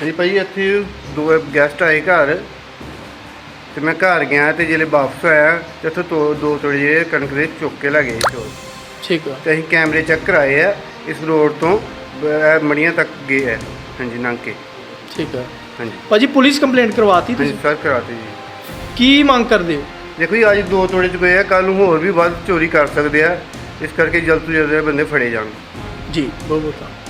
ਹਾਂਜੀ ਭਾਈ ਇੱਥੇ ਦੋ ਗੈਸਟ ਆਏ ਘਰ ਤੇ ਮੈਂ ਘਰ ਗਿਆ ਤੇ ਜਿਹੜੇ ਵਾਪਸ ਆਇਆ ਤੇ ਉੱਥੇ ਦੋ ਦੋ ਤੋੜੇ ਕਣਕ ਦੇ ਚੁੱਕ ਕੇ ਲੈ ਗਏ ਚੋਰ ਠੀਕ ਆ। ਤੇ ਅਸੀਂ ਕੈਮਰੇ ਚੈੱਕ ਕਰਾਏ ਆ ਇਸ ਰੋਡ ਤੋਂ ਬ- ਮੜੀਆਂ ਤੱਕ ਗਏ ਆ। ਹਾਂਜੀ ਲੰਘ ਕੇ। ਠੀਕ ਆ। ਹਾਂਜੀ। ਭਾਜੀ ਪੁਲਿਸ ਕੰਪਲੇਂਟ ਕਰਵਾਤੀ ਹਾਂਜੀ ਤੁਸੀਂ ਸਰ ਕਰਾਤੇ ਜੀ। ਕੀ ਮੰਗ ਕਰਦੇ ਹੋ? ਦੇਖੋ ਜੀ ਅੱਜ ਦੋ ਤੋੜੇ ਚ ਗਏ ਆ ਕੱਲ ਨੂੰ ਹੋਰ ਵੀ ਵੱਧ ਚੋਰੀ ਕਰ ਸਕਦੇ ਆ। ਇਸ ਕਰਕੇ ਜਲਦ ਤੋਂ ਜਲਦ ਇਹ ਬੰਦੇ ਫੜੇ ਜਾਣ। ਜੀ ਬਹੁਤ ਬਹੁਤ ਧੰਨਵਾਦ।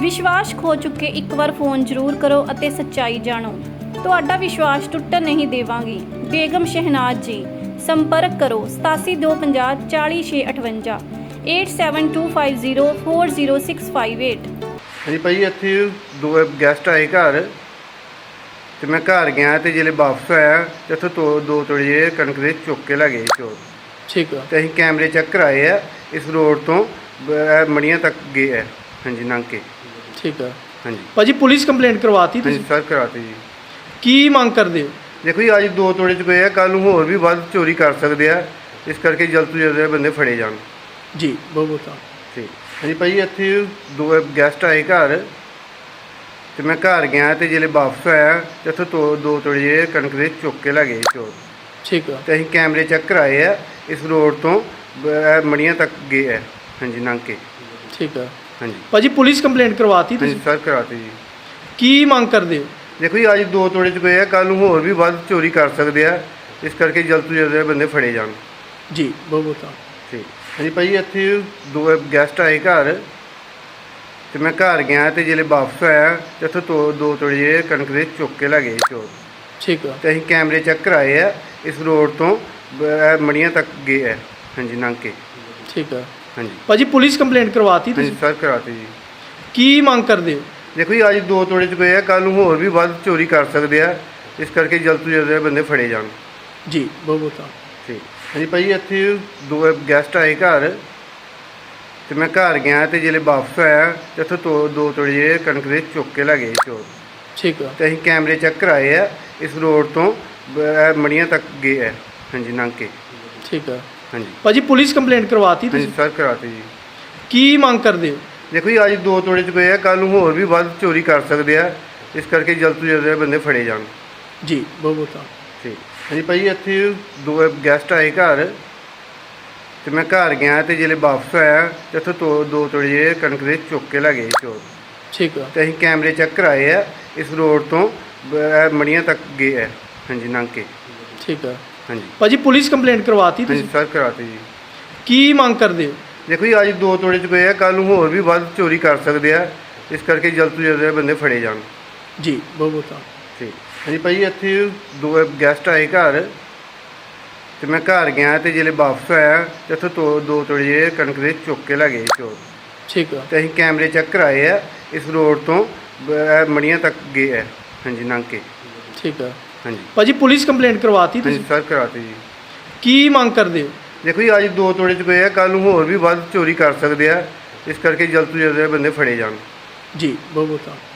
ਵਿਸ਼ਵਾਸ ਖੋ ਚੁੱਕੇ ਇੱਕ ਵਾਰ ਫੋਨ ਜ਼ਰੂਰ ਕਰੋ ਅਤੇ ਸੱਚਾਈ ਜਾਣੋ। ਤੁਹਾਡਾ ਵਿਸ਼ਵਾਸ ਟੁੱਟਣ ਨਹੀਂ ਦੇਵਾਂਗੀ। ਬੇਗਮ ਸ਼ਹਿਨਾਜ਼ ਜੀ ਸੰਪਰਕ ਕਰੋ 8725 40658 8725040658 ਹਾਂਜੀ ਭਾਈ ਇੱਥੇ ਦੋ ਗੈਸਟ ਆਏ ਘਰ ਤੇ ਮੈਂ ਘਰ ਗਿਆ ਤੇ ਜਿਹੜੇ ਵਾਪਸ ਆਇਆ ਤੇ ਉੱਥੇ ਦੋ ਦੋ ਤੋੜੇ ਕਣਕ ਦੇ ਚੁੱਕ ਕੇ ਲੈ ਗਏ ਚੋਰ ਠੀਕ ਆ। ਤੇ ਅਸੀਂ ਕੈਮਰੇ ਚੈੱਕ ਕਰਾਏ ਆ ਇਸ ਰੋਡ ਤੋਂ ਮੜੀਆਂ ਤੱਕ ਗਏ ਆ। ਹਾਂਜੀ ਲੰਘ ਕੇ। ਠੀਕ ਆ। ਹਾਂਜੀ। ਭਾਜੀ ਪੁਲਿਸ ਕੰਪਲੇਂਟ ਕਰਵਾਤੀ ਹਾਂਜੀ ਤੁਸੀਂ? ਸਰ ਕਰਾਤੇ ਜੀ। ਕੀ ਮੰਗ ਕਰਦੇ ਹੋ? ਦੇਖੋ ਜੀ ਅੱਜ ਦੋ ਤੋੜੇ ਚ ਗਏ ਆ ਕੱਲ ਨੂੰ ਹੋਰ ਵੀ ਵੱਧ ਚੋਰੀ ਕਰ ਸਕਦੇ ਆ। ਇਸ ਕਰਕੇ ਜਲਦ ਤੋਂ ਜਲਦ ਇਹ ਬੰਦੇ ਫੜੇ ਜਾਣ। ਜੀ ਬਹੁਤ ਬਹੁਤ ਧੰਨਵਾਦ। ਠੀਕ ਹਾਂਜੀ ਭਾਈ ਇੱਥੇ ਦੋ ਗੈਸਟ ਆਏ ਘਰ। ਤੇ ਮੈਂ ਘਰ ਗਿਆ ਤੇ ਜਿਹੜੇ ਵਾਪਸ ਆਇਆ ਤੇ ਉੱਥੇ ਦੋ ਦੋ ਤੋੜੇ ਕਣਕ ਦੇ ਚੁੱਕ ਕੇ ਲੈ ਗਏ ਚੋਰ। ਠੀਕ ਆ। ਤੇ ਅਸੀਂ ਕੈਮਰੇ ਚੈੱਕ ਕਰਾਏ ਆ ਇਸ ਰੋਡ ਤੋਂ ਬ- ਇਹ ਮੜੀਆਂ ਤੱਕ ਗਏ ਆ। ਹਾਂਜੀ ਲੰਘ ਕੇ। ਠੀਕ ਆ। ਹਾਂਜੀ। ਭਾਜੀ ਪੁਲਿਸ ਕੰਪਲੇਂਟ ਕਰਵਾਤੀ ਹਾਂਜੀ ਤੁਸੀਂ? ਸਰ ਕਰਾਤੇ ਜੀ। ਕੀ ਮੰਗ ਕਰਦੇ ਹੋ? ਦੇਖੋ ਜੀ ਅੱਜ ਦੋ ਤੋੜੇ ਚ ਗਏ ਆ ਕੱਲ ਨੂੰ ਹੋਰ ਵੀ ਵੱਧ ਚੋਰੀ ਕਰ ਸਕਦੇ ਆ। ਇਸ ਕਰਕੇ ਜਲਦ ਤੋਂ ਜਲਦ ਇਹ ਬੰਦੇ ਫੜੇ ਜਾਣ। ਜੀ ਬਹੁਤ ਬਹੁਤ ਧੰਨਵਾਦ। ਠੀਕ। ਹਾਂਜੀ ਭਾਈ ਇੱਥੇ ਦੋ ਗੈਸਟ ਆਏ ਘਰ। ਤੇ ਮੈਂ ਘਰ ਗਿਆ ਤੇ ਜਿਹੜੇ ਵਾਪਸ ਆਇਆ ਤੇ ਉੱਥੇ ਦੋ ਦੋ ਤੋੜੇ ਕਣਕ ਦੇ ਚੁੱਕ ਕੇ ਲੈ ਗਏ ਚੋਰ। ਠੀਕ ਆ। ਤੇ ਅਸੀਂ ਕੈਮਰੇ ਚੈੱਕ ਕਰਾਏ ਆ ਇਸ ਰੋਡ ਤੋਂ ਬ- ਇਹ ਮੜੀਆਂ ਤੱਕ ਗਏ ਆ। ਹਾਂਜੀ ਲੰਘ ਕੇ। ਠੀਕ ਆ। ਹਾਂਜੀ। ਭਾਜੀ ਪੁਲਿਸ ਕੰਪਲੇਂਟ ਕਰਵਾਤੀ ਹਾਂਜੀ ਤੁਸੀਂ ਸਰ ਕਰਾਤੇ ਜੀ। ਕੀ ਮੰਗ ਕਰਦੇ ਹੋ? ਦੇਖੋ ਜੀ ਅੱਜ ਦੋ ਤੋੜੇ ਚ ਗਏ ਆ ਕੱਲ ਨੂੰ ਹੋਰ ਵੀ ਵੱਧ ਚੋਰੀ ਕਰ ਸਕਦੇ ਆ। ਇਸ ਕਰਕੇ ਜਲਦ ਤੋਂ ਜਲਦ ਇਹ ਬੰਦੇ ਫੜੇ ਜਾਣ। ਜੀ ਬਹੁਤ ਬਹੁਤ ਧੰਨਵਾਦ। ਠੀਕ। ਹਾਂਜੀ ਭਾਈ ਇੱਥੇ ਦੋ ਗੈਸਟ ਆਏ ਘਰ। ਤੇ ਮੈਂ ਘਰ ਗਿਆ ਤੇ ਜਿਹੜੇ ਵਾਪਸ ਆਇਆ ਤੇ ਉੱਥੇ ਦੋ ਦੋ ਤੋੜੇ ਕਣਕ ਦੇ ਚੁੱਕ ਕੇ ਲੈ ਗਏ ਚੋਰ ਠੀਕ ਆ। ਤੇ ਅਸੀਂ ਕੈਮਰੇ ਚੈੱਕ ਕਰਾਏ ਆ ਇਸ ਰੋਡ ਤੋਂ ਬ- ਇਹ ਮੜੀਆਂ ਤੱਕ ਗਏ ਆ। ਹਾਂਜੀ ਲੰਘ ਕੇ। ਠੀਕ ਆ। ਹਾਂਜੀ। ਭਾਜੀ ਪੁਲਿਸ ਕੰਪਲੇਂਟ ਕਰਵਾਤੀ ਹਾਂਜੀ ਤੁਸੀਂ? ਸਰ ਕਰਾਤੇ ਜੀ। ਕੀ ਮੰਗ ਕਰਦੇ ਹੋ? ਦੇਖੋ ਜੀ ਅੱਜ ਦੋ ਤੋੜੇ ਚ ਗਏ ਆ ਕੱਲ ਨੂੰ ਹੋਰ ਵੀ ਵੱਧ ਚੋਰੀ ਕਰ ਸਕਦੇ ਆ। ਇਸ ਕਰਕੇ ਜਲਦ ਤੋਂ ਜਲਦ ਇਹ ਬੰਦੇ ਫੜੇ ਜਾਣ। ਜੀ ਬਹੁਤ ਬਹੁਤ ਧੰਨਵਾਦ। ਠੀਕ ਹਾਂਜੀ ਭਾਈ ਇੱਥੇ ਦੋ ਗੈਸਟ ਆਏ ਘਰ। ਤੇ ਮੈਂ ਘਰ ਗਿਆ ਤੇ ਜਿਹੜੇ ਵਾਪਸ ਆਇਆ ਤੇ ਉੱਥੇ ਦੋ ਦੋ ਤੋੜੇ ਕਣਕ ਦੇ ਚੁੱਕ ਕੇ ਲੈ ਗਏ ਚੋਰ। ਠੀਕ ਆ। ਤੇ ਅਸੀਂ ਕੈਮਰੇ ਚੈੱਕ ਕਰਾਏ ਆ ਇਸ ਰੋਡ ਤੋਂ ਬ- ਇਹ ਮੜੀਆਂ ਤੱਕ ਗਏ ਆ। ਹਾਂਜੀ ਲੰਘ ਕੇ। ਠੀਕ ਆ। ਹਾਂਜੀ। ਭਾਜੀ ਪੁਲਿਸ ਕੰਪਲੇਂਟ ਕਰਵਾਤੀ ਹਾਂਜੀ ਤੁਸੀਂ ਸਰ ਕਰਾਤੇ ਜੀ। ਕੀ ਮੰਗ ਕਰਦੇ ਹੋ? ਦੇਖੋ ਜੀ ਅੱਜ ਦੋ ਤੋੜੇ ਚ ਗਏ ਆ ਕੱਲ ਨੂੰ ਹੋਰ ਵੀ ਵੱਧ ਚੋਰੀ ਕਰ ਸਕਦੇ ਆ। ਇਸ ਕਰਕੇ ਜਲਦ ਤੋਂ ਜਲਦ ਇਹ ਬੰਦੇ ਫੜੇ ਜਾਣ। ਜੀ ਬਹੁਤ ਬਹੁਤ ਧੰਨਵਾਦ। ਠੀਕ ਹਾਂਜੀ ਭਾਈ ਇੱਥੇ ਦੋ ਗੈਸਟ ਆਏ ਘਰ। ਤੇ ਮੈਂ ਘਰ ਗਿਆ ਤੇ ਜਿਹੜੇ ਵਾਪਸ ਆਇਆ ਤੇ ਉੱਥੇ ਦੋ ਦੋ ਤੋੜੇ ਕਣਕ ਦੇ ਚੁੱਕ ਕੇ ਲੈ ਗਏ ਚੋਰ। ਠੀਕ ਆ। ਤੇ ਅਸੀਂ ਕੈਮਰੇ ਚੈੱਕ ਕਰਾਏ ਆ ਇਸ ਰੋਡ ਤੋਂ ਬ- ਇਹ ਮੜੀਆਂ ਤੱਕ ਗਏ ਆ। ਹਾਂਜੀ ਲੰਘ ਕੇ। ਠੀਕ ਆ। ਹਾਂਜੀ। ਭਾਜੀ ਪੁਲਿਸ ਕੰਪਲੇਂਟ ਕਰਵਾਤੀ ਹਾਂਜੀ ਤੁਸੀਂ ਸਰ ਕਰਾਤੇ ਜੀ। ਕੀ ਮੰਗ ਕਰਦੇ ਹੋ? ਦੇਖੋ ਜੀ ਅੱਜ ਦੋ ਤੋੜੇ ਚ ਗਏ ਆ ਕੱਲ ਨੂੰ ਹੋਰ ਵੀ ਵੱਧ ਚੋਰੀ ਕਰ ਸਕਦੇ ਆ। ਇਸ ਕਰਕੇ ਜਲਦ ਤੋਂ ਜਲਦ ਇਹ ਬੰਦੇ ਫੜੇ ਜਾਣ। ਜੀ ਬਹੁਤ ਬਹੁਤ ਧੰਨਵਾਦ।